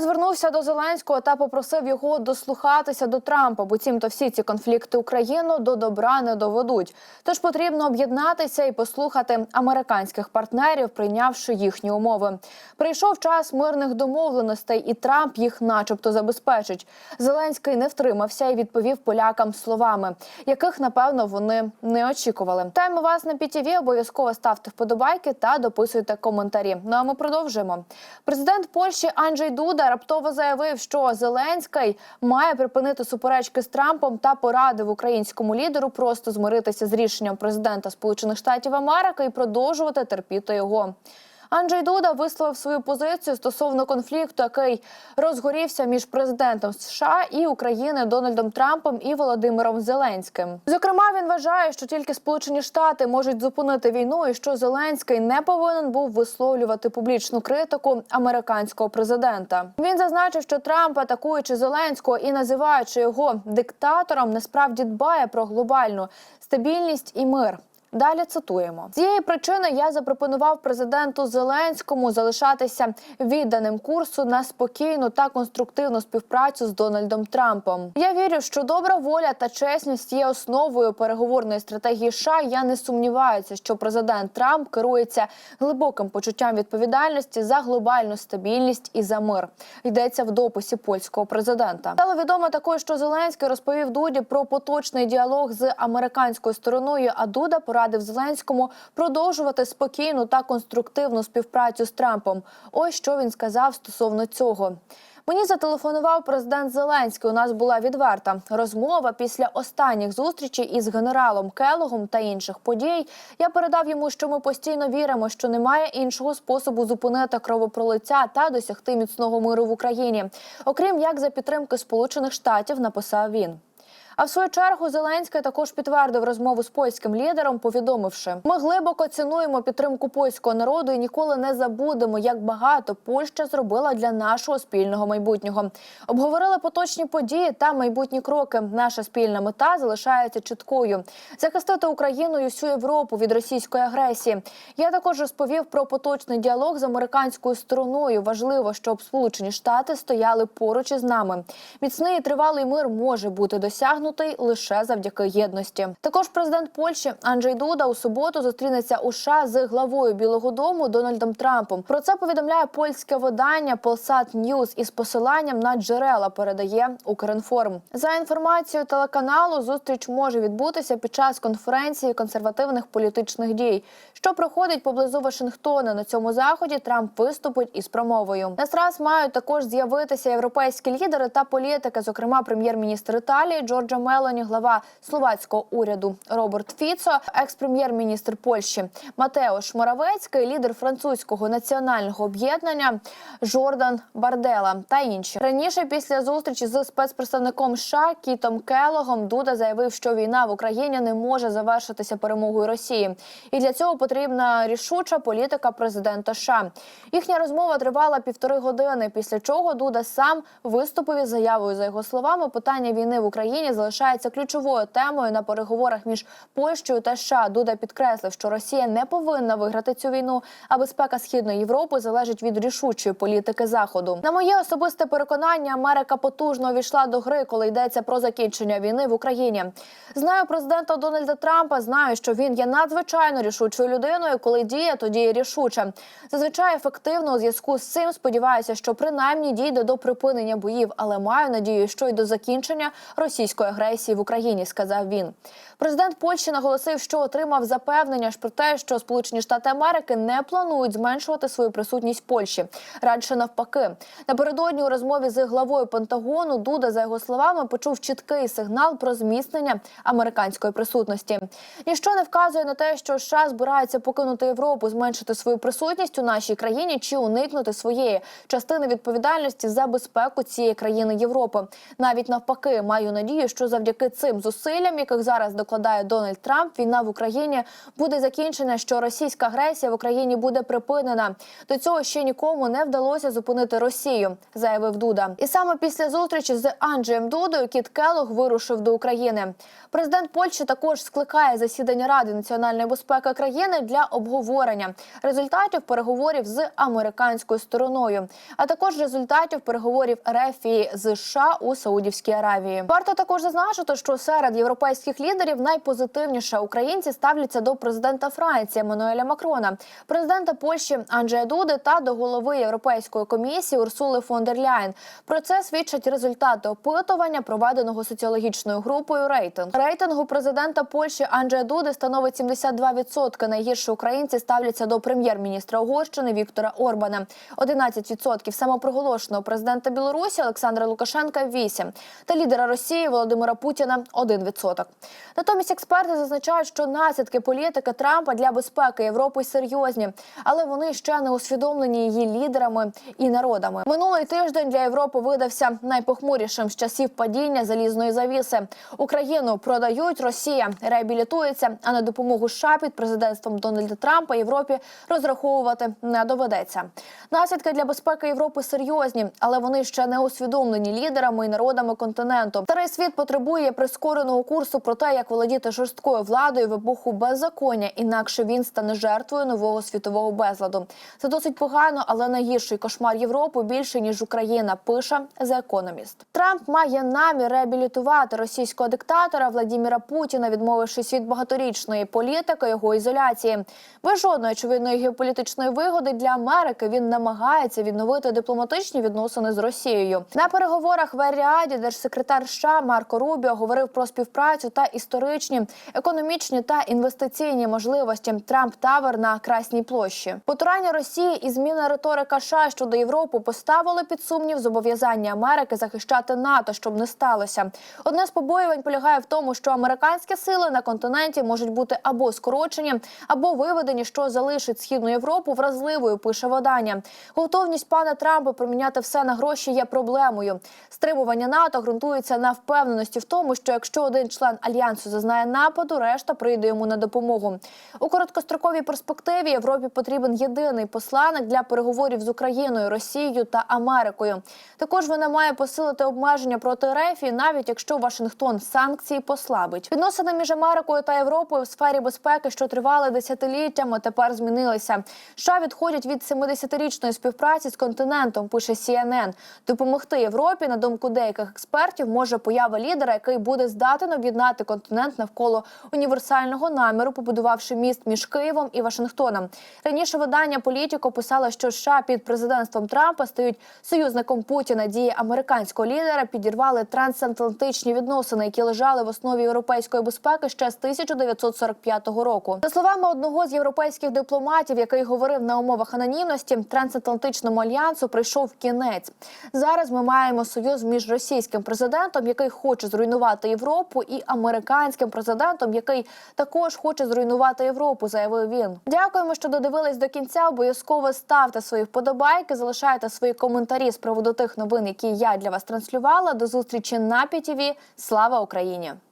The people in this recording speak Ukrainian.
Звернувся до Зеленського та попросив його дослухатися до Трампа. Буцімто всі ці конфлікти Україну до добра не доведуть. Тож потрібно об'єднатися і послухати американських партнерів, прийнявши їхні умови. Прийшов час мирних домовленостей, і Трамп їх, начебто, забезпечить. Зеленський не втримався і відповів полякам словами, яких напевно вони не очікували. Таємо вас на PTV, Обов'язково ставте вподобайки та дописуйте коментарі. Ну а ми продовжуємо. Президент Польщі Анджей Дуда раптово заявив, що Зеленський має припинити суперечки з Трампом та порадив українському лідеру просто змиритися з рішенням президента Сполучених Штатів Америки і продовжувати терпіти його. Анджей Дуда висловив свою позицію стосовно конфлікту, який розгорівся між президентом США і України Дональдом Трампом і Володимиром Зеленським. Зокрема, він вважає, що тільки Сполучені Штати можуть зупинити війну, і що Зеленський не повинен був висловлювати публічну критику американського президента. Він зазначив, що Трамп, атакуючи Зеленського і називаючи його диктатором, насправді дбає про глобальну стабільність і мир. Далі цитуємо цієї причини. Я запропонував президенту Зеленському залишатися відданим курсу на спокійну та конструктивну співпрацю з Дональдом Трампом. Я вірю, що добра воля та чесність є основою переговорної стратегії. США. я не сумніваюся, що президент Трамп керується глибоким почуттям відповідальності за глобальну стабільність і за мир. Йдеться в дописі польського президента. Стало відомо також, що Зеленський розповів Дуді про поточний діалог з американською стороною. А Дуда порадив Зеленському продовжувати спокійну та конструктивну співпрацю з Трампом. Ось що він сказав стосовно цього. Мені зателефонував президент Зеленський. У нас була відверта розмова після останніх зустрічей із генералом Келогом та інших подій. Я передав йому, що ми постійно віримо, що немає іншого способу зупинити кровопролиття та досягти міцного миру в Україні, окрім як за підтримки Сполучених Штатів, написав він. А в свою чергу Зеленський також підтвердив розмову з польським лідером, повідомивши: ми глибоко цінуємо підтримку польського народу і ніколи не забудемо, як багато Польща зробила для нашого спільного майбутнього. Обговорили поточні події та майбутні кроки. Наша спільна мета залишається чіткою: захистити Україну і всю Європу від російської агресії. Я також розповів про поточний діалог з американською стороною. Важливо, щоб Сполучені Штати стояли поруч із нами. Міцний і тривалий мир може бути досягнутий лише завдяки єдності. Також президент Польщі Анджей Дуда у суботу зустрінеться у США з главою Білого Дому Дональдом Трампом. Про це повідомляє польське видання Polsat News із посиланням на джерела. Передає Укрінформ. За інформацією телеканалу. Зустріч може відбутися під час конференції консервативних політичних дій, що проходить поблизу Вашингтона. На цьому заході Трамп виступить із промовою. Насраз мають також з'явитися європейські лідери та політики, зокрема прем'єр-міністр Італії Джорджа Мелоні, глава словацького уряду Роберт Фіцо, екс-прем'єр-міністр Польщі Матеош Моравецький, лідер французького національного об'єднання Жордан Бардела та інші раніше після зустрічі з спецпредставником США Кітом Келогом Дуда заявив, що війна в Україні не може завершитися перемогою Росії, і для цього потрібна рішуча політика президента США. Їхня розмова тривала півтори години. Після чого Дуда сам виступив із заявою за його словами. Питання війни в Україні залишається ключовою темою на переговорах між Польщею та США. Дуда підкреслив, що Росія не повинна виграти цю війну, а безпека східної Європи залежить від рішучої політики заходу. На моє особисте переконання, Америка потужно увійшла до гри, коли йдеться про закінчення війни в Україні. Знаю президента Дональда Трампа. Знаю, що він є надзвичайно рішучою людиною. Коли діє, то діє рішуче. Зазвичай ефективно у зв'язку з цим сподіваюся, що принаймні дійде до припинення боїв, але маю надію, що й до закінчення російської в Україні, сказав він. Президент Польщі наголосив, що отримав запевнення про те, що Сполучені Штати Америки не планують зменшувати свою присутність в Польщі. Радше навпаки, напередодні у розмові з главою Пентагону Дуда, за його словами, почув чіткий сигнал про зміцнення американської присутності. Ніщо не вказує на те, що США збирається покинути Європу, зменшити свою присутність у нашій країні чи уникнути своєї частини відповідальності за безпеку цієї країни Європи. Навіть навпаки, маю надію, що завдяки цим зусиллям, яких зараз докладає Дональд Трамп, війна в Україні буде закінчена, що російська агресія в Україні буде припинена. До цього ще нікому не вдалося зупинити Росію, заявив Дуда. І саме після зустрічі з Анджеєм Дудою Кіт Келог вирушив до України. Президент Польщі також скликає засідання Ради національної безпеки країни. Для обговорення результатів переговорів з американською стороною, а також результатів переговорів РФ з США у Саудівській Аравії. Варто також зазначити, що серед європейських лідерів найпозитивніше українці ставляться до президента Франції Еммануеля Макрона, президента Польщі Анджея Дуди та до голови Європейської комісії Урсули фон дер Ляйн. Про це свідчать результати опитування, проведеного соціологічною групою рейтинг. Рейтингу президента Польщі Анджея Дуди становить 72%. Найгірше українці ставляться до прем'єр-міністра Угорщини Віктора Орбана. 11% самопроголошеного президента Білорусі Олександра Лукашенка 8%. та лідера Росії Володимира Путіна 1%. Натомість експерти зазначають, що наслідки політики Трампа для безпеки Європи серйозні, але вони ще не усвідомлені її лідерами і народами. Минулий тиждень для Європи видався найпохмурішим з часів падіння залізної завіси. Україну продають, Росія реабілітується. А на допомогу США під президентством Дональда Трампа Європі розраховувати не доведеться. Наслідки для безпеки Європи серйозні, але вони ще не усвідомлені лідерами і народами континенту. Старий світ потребує прискореного курсу про те, як володіти жорсткою владою в епоху беззаконня, інакше він стане жертвою нового світового безладу. Це досить погано, але найгірший кошмар Європи більше ніж Україна. Пише The Economist. Трамп має намір реабілітувати російського диктатора Владіміра Путіна, відмовившись від багаторічної політики його ізоляції. Без жодної очевидної геополітичної вигоди для Америки він намагається відновити дипломатичні відносини з Росією. На переговорах в Еріаді держсекретар США Марко Рубіо говорив про співпрацю та історичні, економічні та інвестиційні можливості Трамп Тавер на Красній площі. Потурання Росії і зміна риторика США щодо Європи поставили під сумнів зобов'язання Америки захищати НАТО, щоб не сталося. Одне з побоювань полягає в тому, що американські сили на континенті можуть бути або скорочені, або виведені, що залишить східну Європу вразливою. Пише видання. Готовність пана Трампа проміняти все на гроші є проблемою. Стримування НАТО ґрунтується на впевненості в тому, що якщо один член альянсу зазнає нападу, решта прийде йому на допомогу. У короткостроковій перспективі Європі потрібен єдиний посланник для переговорів з Україною, Росією та Америкою. Також вона має посилити обмеження проти РФ, навіть якщо Вашингтон санкції послабить. Відносини між Америкою та Європою в сфері безпеки, що тривали десятиліттями, тепер змінилися. США відходять від 70-річної співпраці з континентом. Пише CNN. Допомогти Європі, на думку деяких експертів, може поява лідера, який буде здатен об'єднати континент навколо універсального наміру, побудувавши міст між Києвом і Вашингтоном. Раніше видання Політіко писало, що США під президентством Трампа стають союзником Путіна. Дії американського лідера підірвали трансатлантичні відносини, які лежали в основі європейської безпеки ще з 1945 року. За словами одного з європейських дипломатів, який говорив на умовах анонімності, трансатлантичному альянсу прийшов кінець. Зараз ми маємо союз між російським президентом, який зруйнувати Європу, і американським президентом, який також хоче зруйнувати Європу, заявив він. Дякуємо, що додивились до кінця. Обов'язково ставте свої вподобайки, залишайте свої коментарі з приводу тих новин, які я для вас транслювала. До зустрічі на ПІТІВІ. Слава Україні!